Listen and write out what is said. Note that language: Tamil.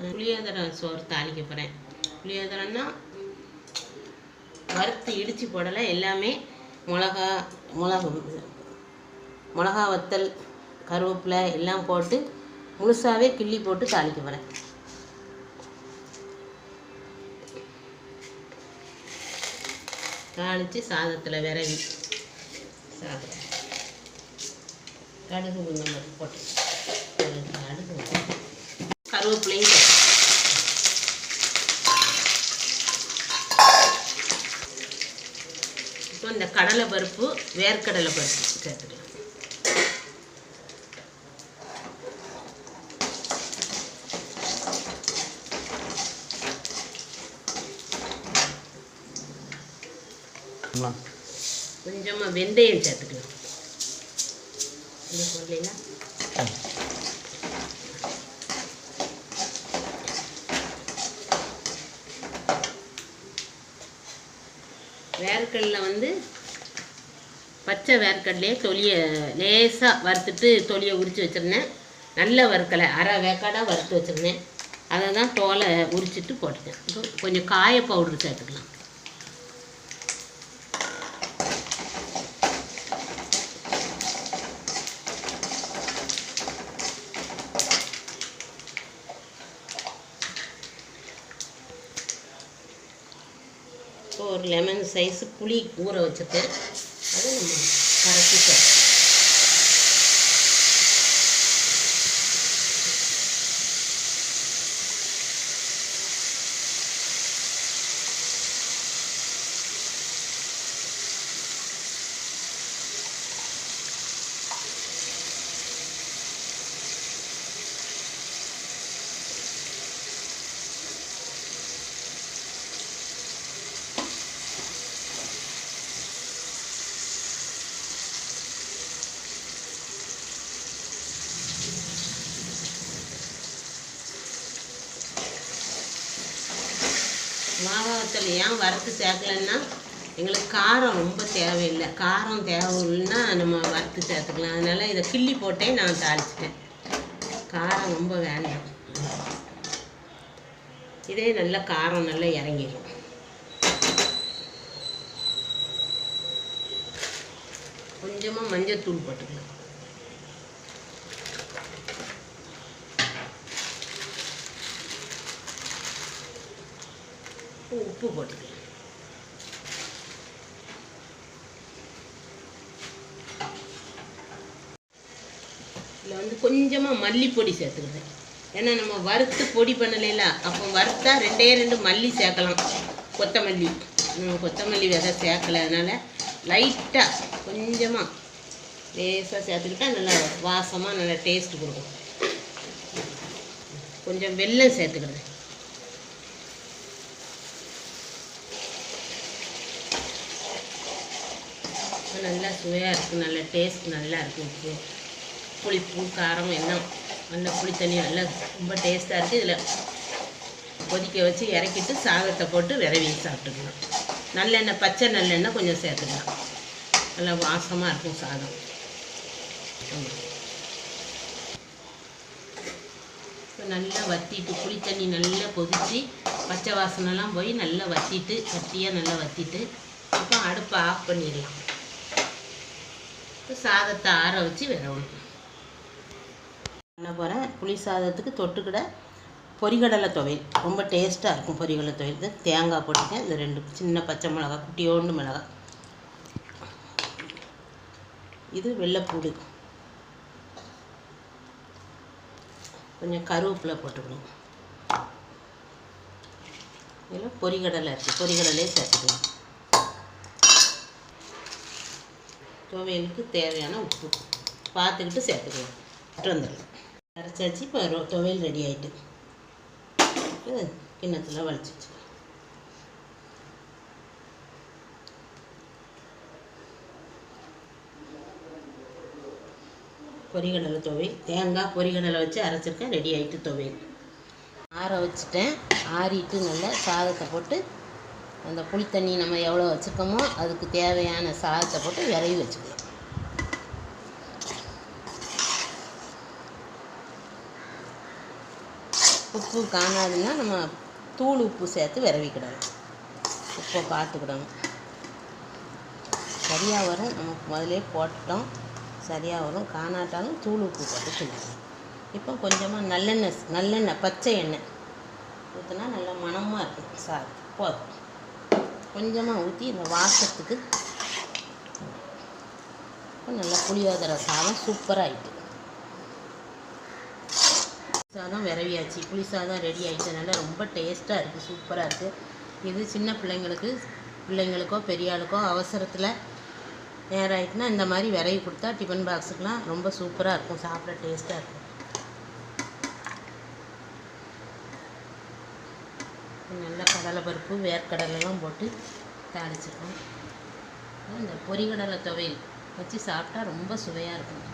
புளியோதரை சோறு தாளிக்க போகிறேன் புளியோதரைன்னா வறுத்து இடித்து போடலை எல்லாமே மிளகா மிளகா மிளகா வத்தல் கருவேப்பிலை எல்லாம் போட்டு முழுசாகவே கிள்ளி போட்டு தாளிக்க போகிறேன் தாளித்து சாதத்தில் விரவி சாதம். கடுகு போட்டு கருவேப்பிலையும் போட்டு இப்போ இந்த கடலை பருப்பு வேர்க்கடலை பருப்பு சேர்த்துக்கலாம். கொஞ்சமாக வெந்தயம் சேர்த்துக்கலாம். வேர்க்கடலை வந்து பச்சை வேர்க்கடலையே தொலியை லேசாக வறுத்துட்டு தொலியை உரித்து வச்சுருந்தேன். நல்ல வறுக்கலை. அரை வேக்காடாக வறுத்து வச்சுருந்தேன். அதை தான் தோலை உரிச்சிட்டு போட்டுட்டேன். கொஞ்சம் காய பவுடர் சேர்த்துக்கலாம். ஒரு லெமன் சைஸ் புளி ஊற வச்சுட்டு அதை நம்ம கரைச்சி சேர்த்து மாவாவத்தில் ஏன் வறுத்து சேர்க்கலன்னா எங்களுக்கு காரம் ரொம்ப தேவையில்லை. காரம் தேவைன்னா நம்ம வறுத்து சேர்த்துக்கலாம். அதனால் இதை கிள்ளி போட்டே நான் தாளிச்சிட்டேன். காரம் ரொம்ப வேண்டாம். இதே நல்ல காரம் நல்லா இறங்கிடும் கொஞ்சமாக மஞ்சள் தூள் போட்டுக்கலாம். உப்பு போட்டுக்கலாம் இதில் வந்து கொஞ்சமாக மல்லிப்பொடி சேர்த்துக்கிறேன் ஏன்னா நம்ம வறுத்து பொடி பண்ணலைல அப்போ வறுத்தா ரெண்டே ரெண்டு மல்லி சேர்க்கலாம். கொத்தமல்லி. நம்ம கொத்தமல்லி விதை சேர்க்கல அதனால் லைட்டாக கொஞ்சமாக லேசாக சேர்த்துக்கிட்டா நல்லா வாசமாக நல்லா டேஸ்ட் கொடுக்கும். கொஞ்சம் வெள்ளம் சேர்த்துக்கிறேன் நல்லா சுவையாக இருக்கும் நல்ல டேஸ்ட் நல்லா இருக்கும் உப்பு. புளிப்பு காரம் எல்லாம் நல்ல புளி தண்ணி நல்லா ரொம்ப டேஸ்ட்டாக இருக்குது இதில் கொதிக்க வச்சு இறக்கிட்டு சாதத்தை போட்டு விரவி சாப்பிட்டுக்கலாம். நல்லெண்ணெய் பச்சை நல்லெண்ணெய் கொஞ்சம் சேர்த்துக்கலாம். நல்லா வாசமாக இருக்கும் சாதம். இப்போ நல்லா வத்திட்டு புளி தண்ணி நல்லா கொதித்து பச்சை வாசனைலாம் போய் நல்லா வத்திட்டு கட்டியாக நல்லா வத்திட்டு அப்போ அடுப்பை ஆஃப் பண்ணிடலாம். இப்போ சாதத்தை ஆற வச்சு விரவணும் பண்ண போகிறேன் புளி சாதத்துக்கு தொட்டுக்கிட பொரிகடலை துவையல். ரொம்ப டேஸ்ட்டாக இருக்கும் பொரிகடலை துவையல் இது தேங்காய் போட்டுக்கேன். இந்த ரெண்டு சின்ன பச்சை மிளகா குட்டியோண்டு மிளகா இது வெள்ளைப்பூடு. கொஞ்சம் கருவேப்பிலை போட்டுக்கணும். இதில் பொரிகடலை இருக்குது பொரிகடலையே சேர்த்துக்கலாம். துவையலுக்கு தேவையான உப்பு. பார்த்துக்கிட்டு சேர்த்துக்கலாம். விட்டு வந்துடலாம். அரைச்சாச்சு இப்போ ரோ துவையல் ரெடி ஆயிட்டு. கிண்ணத்தில் வலிச்சு வச்சுக்கலாம். பொரிகடலை துவையல் தேங்காய் பொரிகடலை வச்சு அரைச்சிருக்கேன். ரெடி ஆயிட்டு துவையல். ஆற வச்சுட்டேன். ஆறிட்டு நல்லா சாதத்தை போட்டு அந்த புளி தண்ணி நம்ம எவ்வளோ வச்சுருக்கோமோ அதுக்கு தேவையான சாதத்தை போட்டு விரவி வச்சுக்கலாம். உப்பு காணாதுன்னா நம்ம தூள் உப்பு சேர்த்து விரவிக்கிடலாம் உப்பை பார்த்துக்கிடணும். சரியாக வரும். நம்ம முதலே போட்டோம் சரியாக வரும். காணாட்டாலும் தூள் உப்பு போட்டு கிண்டணும் இப்போ கொஞ்சமாக நல்லெண்ணெய் நல்லெண்ணெய் பச்சை எண்ணெய் ஊற்றினா நல்லா மணமாக இருக்கும். சாதம். போதும். கொஞ்சமாக ஊற்றி இந்த வாசத்துக்கு நல்லா புளியோதரை சாதம் சூப்பராகிட்டு சாதம் விரவியாச்சு. புளி சாதம் ரெடி ஆகிட்டனால ரொம்ப டேஸ்ட்டாக இருக்குது சூப்பராக இருக்குது இது சின்ன பிள்ளைங்களுக்கு பிள்ளைங்களுக்கோ பெரிய ஆளுக்கோ அவசரத்தில் நேரம் ஆயிட்டுனா இந்த மாதிரி விரவி கொடுத்தா டிஃபன் பாக்ஸுக்கெலாம் ரொம்ப சூப்பராக இருக்கும் சாப்பிட டேஸ்ட்டாக இருக்கும். நல்ல கடலைப்பருப்பு வேர்க்கடலைலாம் போட்டு தாளிச்சிருக்கோம். இந்த பொறிகடலை துவையல் வச்சு சாப்பிட்டா ரொம்ப சுவையாக இருக்கும்.